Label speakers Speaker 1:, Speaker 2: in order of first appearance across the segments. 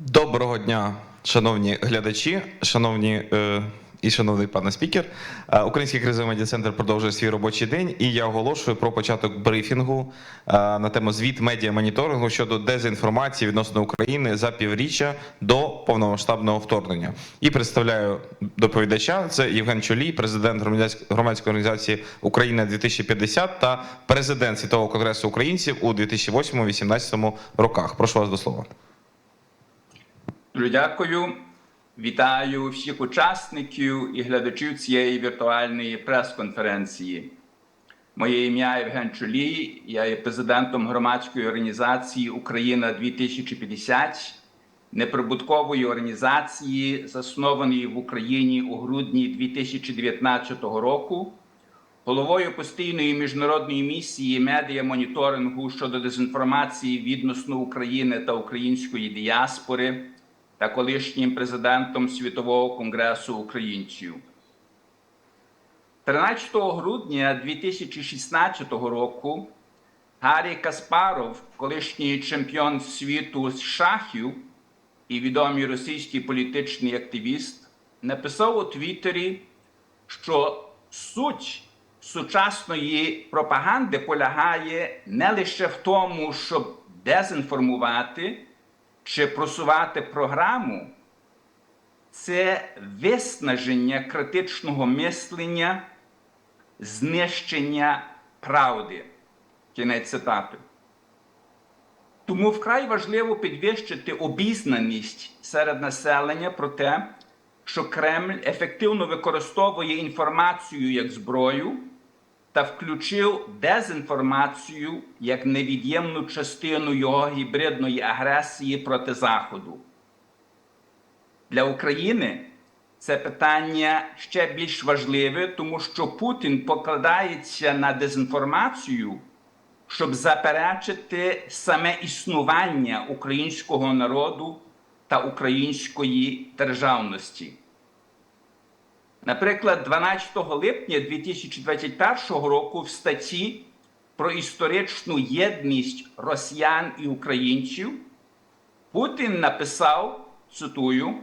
Speaker 1: Доброго дня, шановні глядачі, шановні е, і шановний пане спікер. Е, Український кризовий медіа-центр продовжує свій робочий день, і я оголошую про початок брифінгу е, на тему звіт медіа моніторингу щодо дезінформації відносно України за півріччя до повномасштабного вторгнення. І представляю доповідача. Це Євген Чолій, президент громадської організації Україна 2050 та президент Світового конгресу українців у 2008-2018 роках. Прошу вас до слова.
Speaker 2: Дуже дякую. Вітаю всіх учасників і глядачів цієї віртуальної прес-конференції. Моє ім'я Євген Чолій, я є президентом громадської організації Україна 2050, неприбуткової організації, заснованої в Україні у грудні 2019 року, головою постійної міжнародної місії медіа-моніторингу щодо дезінформації відносно України та української діаспори та колишнім президентом Світового конгресу українців. 13 грудня 2016 року Гаррі Каспаров, колишній чемпіон світу з шахів і відомий російський політичний активіст, написав у Твіттері, що суть сучасної пропаганди полягає не лише в тому, щоб дезінформувати чи просувати програму, це виснаження критичного мислення, знищення правди. Кінець цитати. Тому вкрай важливо підвищити обізнаність серед населення про те, що Кремль ефективно використовує інформацію як зброю та включив дезінформацію як невід'ємну частину його гібридної агресії проти Заходу. Для України це питання ще більш важливе, тому що Путін покладається на дезінформацію, щоб заперечити саме існування українського народу та української державності. Наприклад, 12 липня 2021 року в статті про історичну єдність росіян і українців Путін написав, цитую,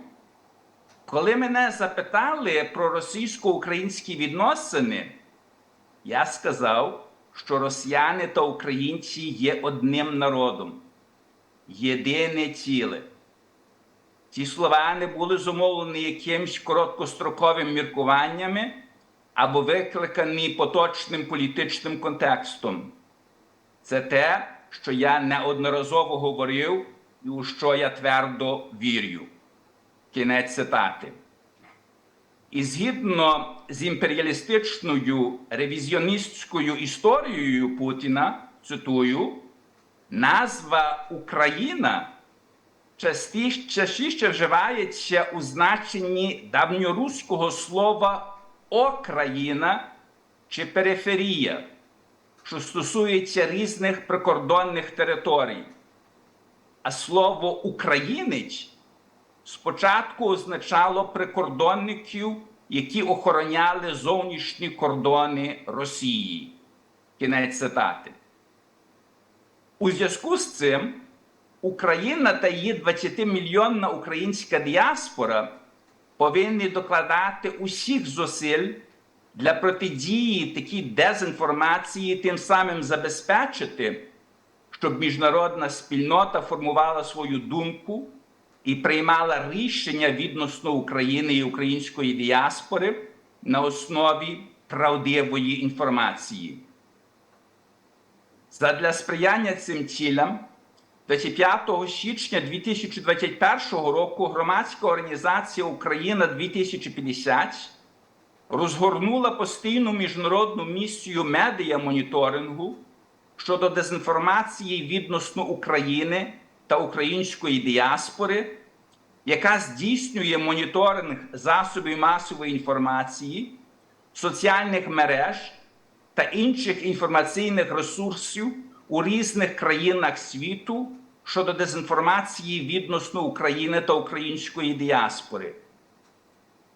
Speaker 2: коли мене запитали про російсько-українські відносини, я сказав, що росіяни та українці є одним народом, єдине ціле. Ці слова не були зумовлені якимсь короткостроковим міркуваннями або викликані поточним політичним контекстом. Це те, що я неодноразово говорив і у що я твердо вірю. Кінець цитати. І згідно з імперіалістичною ревізіоністською історією Путіна, цитую, назва Україна частіше, вживається у значенні давньоруського слова Окраїна чи периферія, що стосується різних прикордонних територій. А слово українець спочатку означало прикордонників, які охороняли зовнішні кордони Росії. Кінець цитати. У зв'язку з цим Україна та її 20-мільйонна українська діаспора повинні докладати усіх зусиль для протидії такій дезінформації, тим самим забезпечити, щоб міжнародна спільнота формувала свою думку і приймала рішення відносно України і української діаспори на основі правдивої інформації. Задля сприяння цим цілям 25 січня 2021 року громадська організація Україна 2050 розгорнула постійну міжнародну місію медіа-моніторингу щодо дезінформації відносно України та української діаспори, яка здійснює моніторинг засобів масової інформації, соціальних мереж та інших інформаційних ресурсів у різних країнах світу щодо дезінформації відносно України та української діаспори,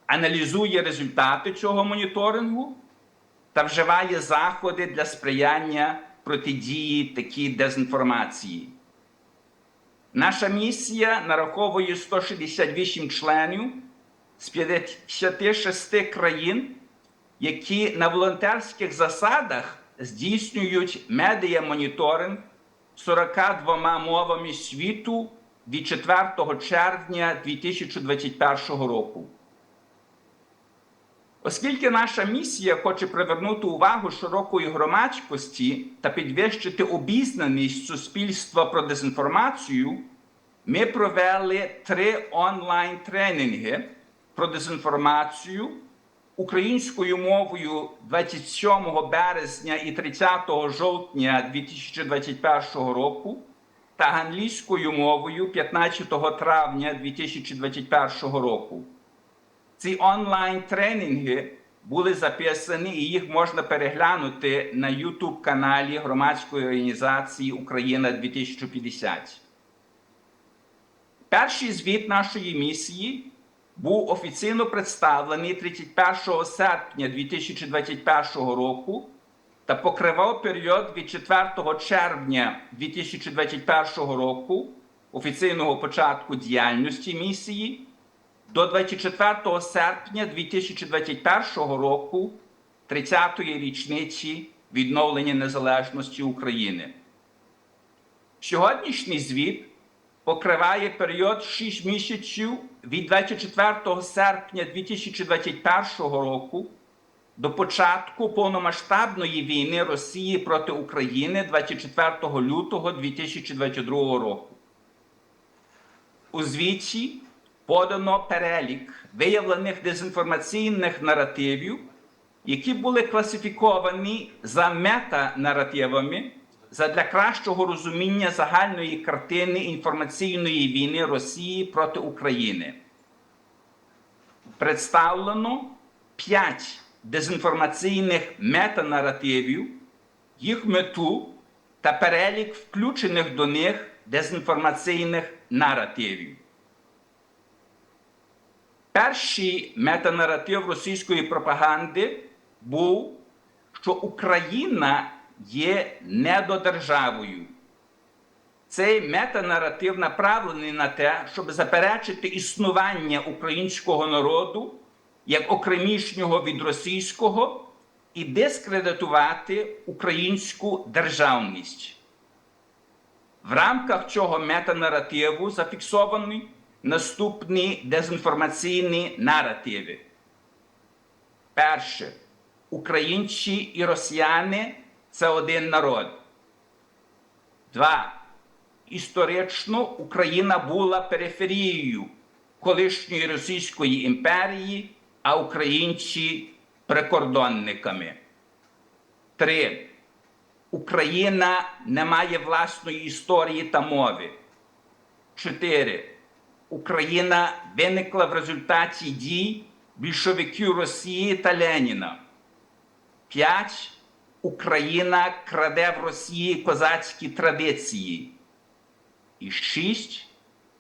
Speaker 2: аналізує результати цього моніторингу та вживає заходи для сприяння протидії такій дезінформації. Наша місія нараховує 168 членів з 56 країн, які на волонтерських засадах здійснюють медіа-моніторинг 42 мовами світу від 4 червня 2021 року. Оскільки наша місія хоче привернути увагу широкої громадськості та підвищити обізнаність суспільства про дезінформацію, ми провели три онлайн-тренінги про дезінформацію українською мовою 27 березня і 30 жовтня 2021 року та англійською мовою 15 травня 2021 року. Ці онлайн-тренінги були записані і їх можна переглянути на YouTube каналі громадської організації Україна 2050. Перший звіт нашої місії був офіційно представлений 31 серпня 2021 року та покривав період від 4 червня 2021 року офіційного початку діяльності місії до 24 серпня 2021 року 30-ї річниці відновлення незалежності України. Сьогоднішній звіт покриває період 6 місяців від 24 серпня 2021 року до початку повномасштабної війни Росії проти України 24 лютого 2022 року. У звіті подано перелік виявлених дезінформаційних наративів, які були класифіковані за метанаративами задля кращого розуміння загальної картини інформаційної війни Росії проти України. Представлено п'ять дезінформаційних метанаративів, їх мету та перелік включених до них дезінформаційних наративів. Перший метанаратив російської пропаганди був, що Україна є недодержавою. Цей метанаратив направлений на те, щоб заперечити існування українського народу як окремішнього від російського і дискредитувати українську державність. В рамках цього метанаративу зафіксовані наступні дезінформаційні наративи. Перше. Українці і росіяни це один народ. Два. Історично Україна була периферією колишньої Російської імперії, а українці прикордонниками. Три. Україна не має власної історії та мови. Чотири. Україна виникла в результаті дій більшовиків Росії та Леніна. 5. Україна краде в Росії козацькі традиції. І 6.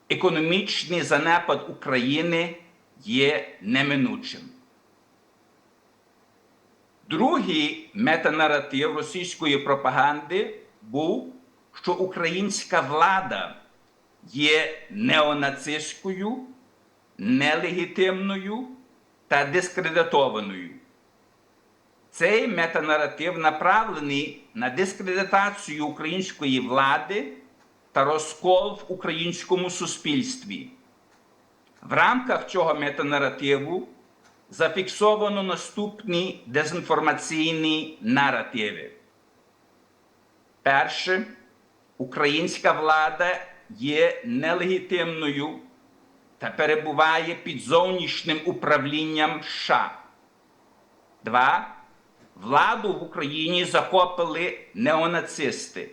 Speaker 2: Економічний занепад України є неминучим. Другий метанаратив російської пропаганди був, що українська влада є неонацистською, нелегітимною та дискредитованою. Цей метанаратив направлений на дискредитацію української влади та розкол в українському суспільстві. В рамках цього метанаративу зафіксовано наступні дезінформаційні наративи. Перше, українська влада є нелегітимною та перебуває під зовнішнім управлінням США. Два. Владу в Україні захопили неонацисти.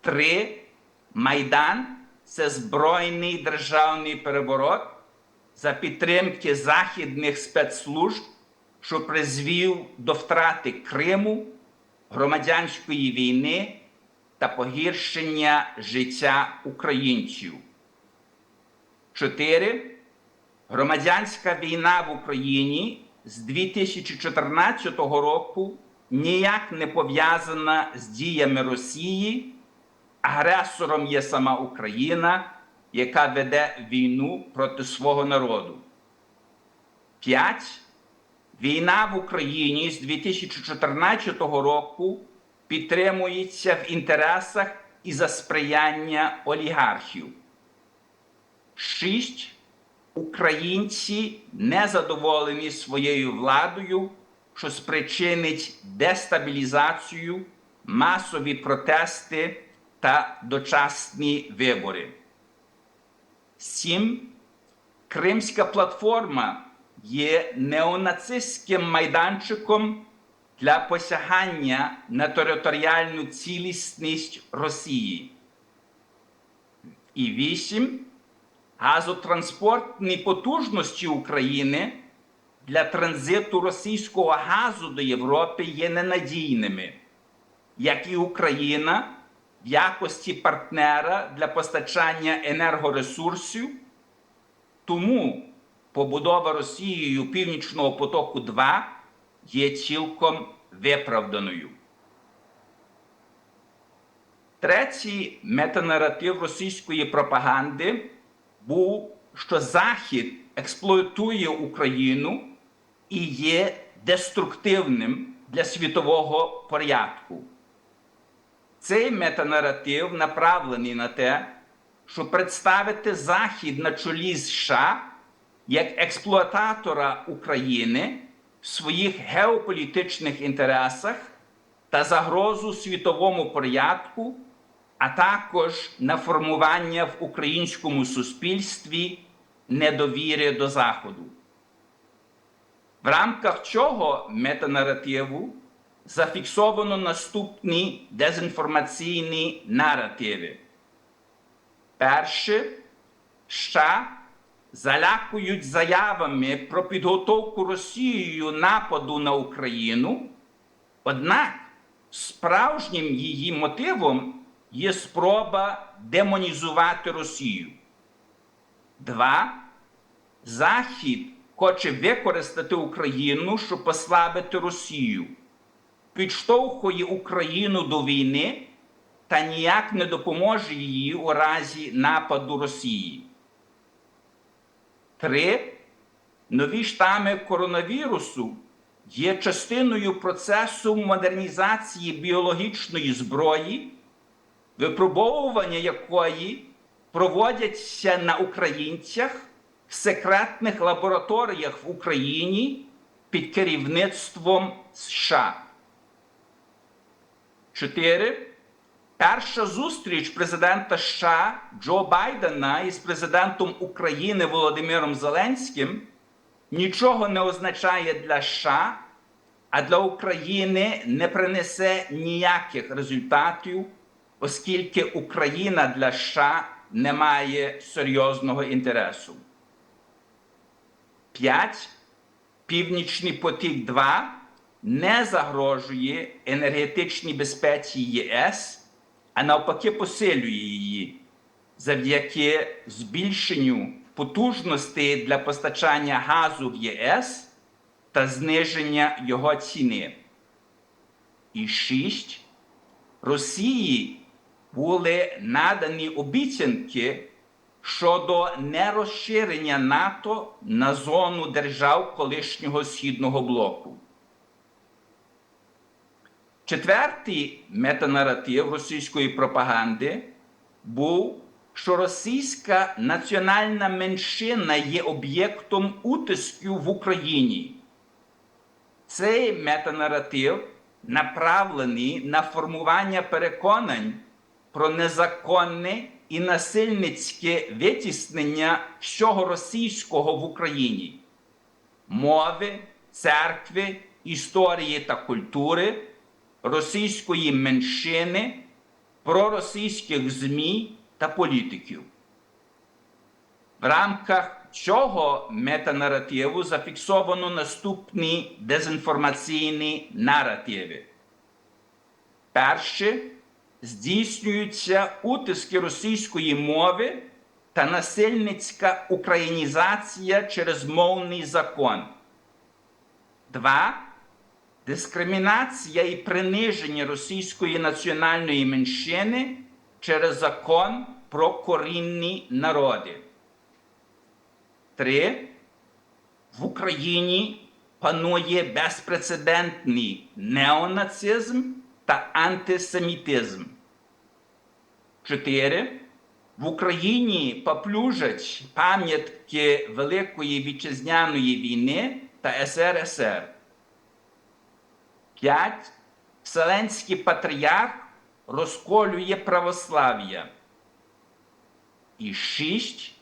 Speaker 2: Три. Майдан це збройний державний переворот за підтримки західних спецслужб, що призвів до втрати Криму, громадянської війни та погіршення життя українців. 4. Громадянська війна в Україні з 2014 року ніяк не пов'язана з діями Росії агресором є сама Україна, яка веде війну проти свого народу. 5. Війна в Україні з 2014 року підтримується в інтересах і за сприяння олігархів. 6. Українці незадоволені своєю владою, що спричинить дестабілізацію, масові протести та дочасні вибори. 7. Кримська платформа є неонацистським майданчиком для посягання на територіальну цілісність Росії. І 8. Газотранспортні потужності України для транзиту російського газу до Європи є ненадійними, як і Україна в якості партнера для постачання енергоресурсів. Тому побудова Росією Північного потоку 2 є цілком виправданою. Третій метанаратив російської пропаганди був, що Захід експлуатує Україну і є деструктивним для світового порядку. Цей метанаратив направлений на те, щоб представити Захід на чолі США як експлуататора України в своїх геополітичних інтересах та загрозу світовому порядку, а також на формування в українському суспільстві недовіри до Заходу. В рамках цього метанаративу зафіксовано наступні дезінформаційні наративи. Перше, США залякують заявами про підготовку Росією нападу на Україну, однак справжнім її мотивом є спроба демонізувати Росію. Два. Захід хоче використати Україну, щоб послабити Росію, підштовхує Україну до війни та ніяк не допоможе їй у разі нападу Росії. Три. Нові штами коронавірусу є частиною процесу модернізації біологічної зброї, випробовування якої проводяться на українцях в секретних лабораторіях в Україні під керівництвом США. 4. Перша зустріч президента США Джо Байдена із президентом України Володимиром Зеленським нічого не означає для США, а для України не принесе ніяких результатів, оскільки Україна для США не має серйозного інтересу. 5. Північний потік 2 не загрожує енергетичній безпеці ЄС, а навпаки посилює її завдяки збільшенню потужностей для постачання газу в ЄС та зниження його ціни. І 6. Росії були надані обіцянки щодо нерозширення НАТО на зону держав колишнього східного блоку. Четвертий метанаратив російської пропаганди був, що російська національна меншина є об'єктом утисків в Україні. Цей метанаратив направлений на формування переконань про незаконне і насильницьке витіснення всього російського в Україні, мови, церкви, історії та культури, російської меншини, проросійських ЗМІ та політиків. В рамках цього метанаративу зафіксовано наступні дезінформаційні наративи. Перше здійснюються утиски російської мови та насильницька українізація через мовний закон. Два. Дискримінація і приниження російської національної меншини через закон про корінні народи. 3. В Україні панує безпрецедентний неонацизм та антисемітизм. 4. В Україні поплюжать пам'ятки Великої Вітчизняної війни та СРСР. 5. Вселенський патріарх розколює православ'я. І 6.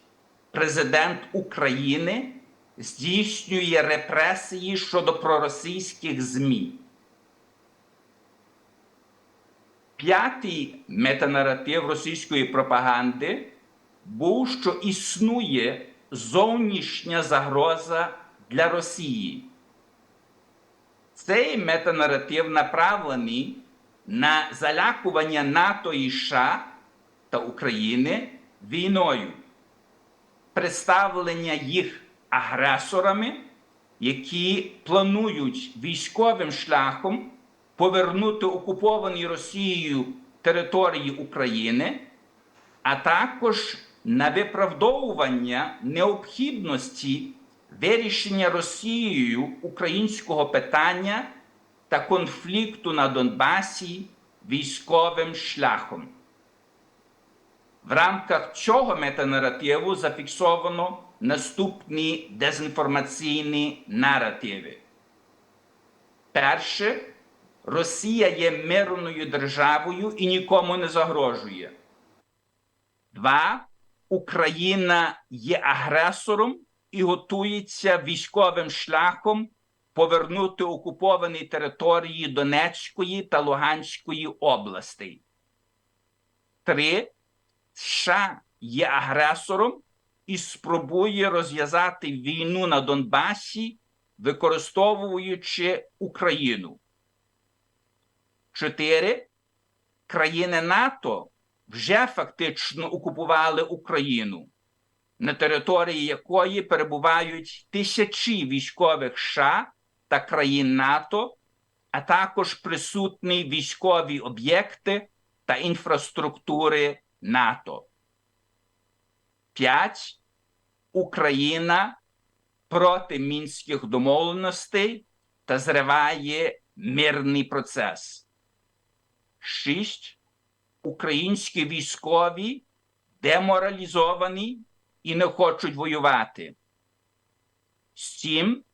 Speaker 2: Президент України здійснює репресії щодо проросійських ЗМІ. П'ятий метанаратив російської пропаганди був, що існує зовнішня загроза для Росії. Цей метанаратив направлений на залякування НАТО і США та України війною, представлення їх агресорами, які планують військовим шляхом повернути окуповані Росією території України, а також на виправдовування необхідності вирішення Росією українського питання та конфлікту на Донбасі військовим шляхом. В рамках цього метанаративу зафіксовано наступні дезінформаційні наративи. Перше, Росія є мирною державою і нікому не загрожує. Два. Україна є агресором і готується військовим шляхом повернути окуповані території Донецької та Луганської областей. Три. США є агресором і спробує розв'язати війну на Донбасі, використовуючи Україну. Чотири. Країни НАТО вже фактично окупували Україну, на території якої перебувають тисячі військових США та країн НАТО, а також присутні військові об'єкти та інфраструктури НАТО. 5. Україна проти мінських домовленостей та зриває мирний процес. 6. Українські військові деморалізовані і не хочуть воювати. 7.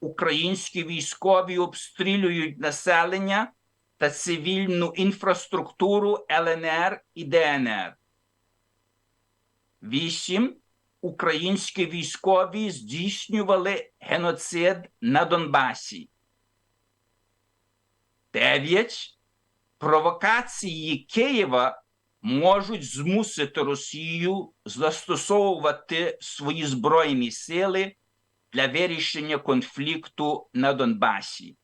Speaker 2: Українські військові обстрілюють населення та цивільну інфраструктуру ЛНР і ДНР. 8. Українські військові здійснювали геноцид на Донбасі. 9. Провокації Києва можуть змусити Росію застосовувати свої збройні сили для вирішення конфлікту на Донбасі.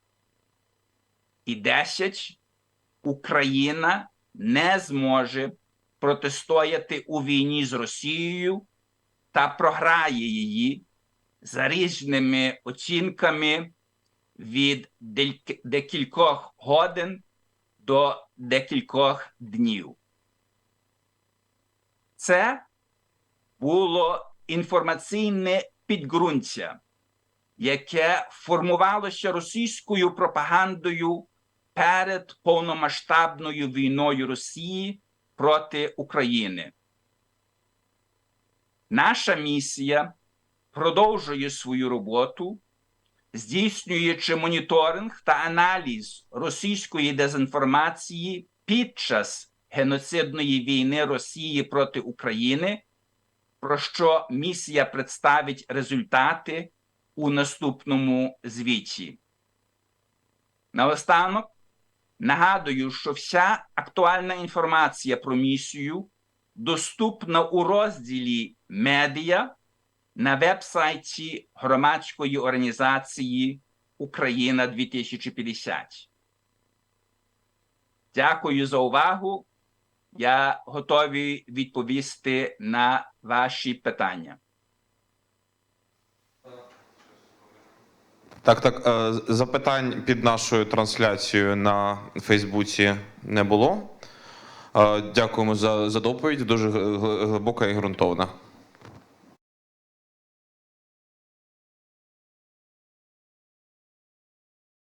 Speaker 2: І 10. Україна не зможе протистояти у війні з Росією та програє її за різними оцінками від декількох годин до декількох днів. Це було інформаційне підґрунтя, яке формувалося російською пропагандою перед повномасштабною війною Росії проти України. Наша місія продовжує свою роботу, здійснюючи моніторинг та аналіз російської дезінформації під час геноцидної війни Росії проти України, про що місія представить результати у наступному звіті. Наостанок нагадую, що вся актуальна інформація про місію доступна у розділі Медіа на веб-сайті громадської організації Україна 2050. Дякую за увагу. Я готовий відповісти на ваші питання.
Speaker 1: Так, так. е, Запитань під нашою трансляцією на Фейсбуці не було. Е, Дякуємо за, за доповідь, дуже глибока і ґрунтовна.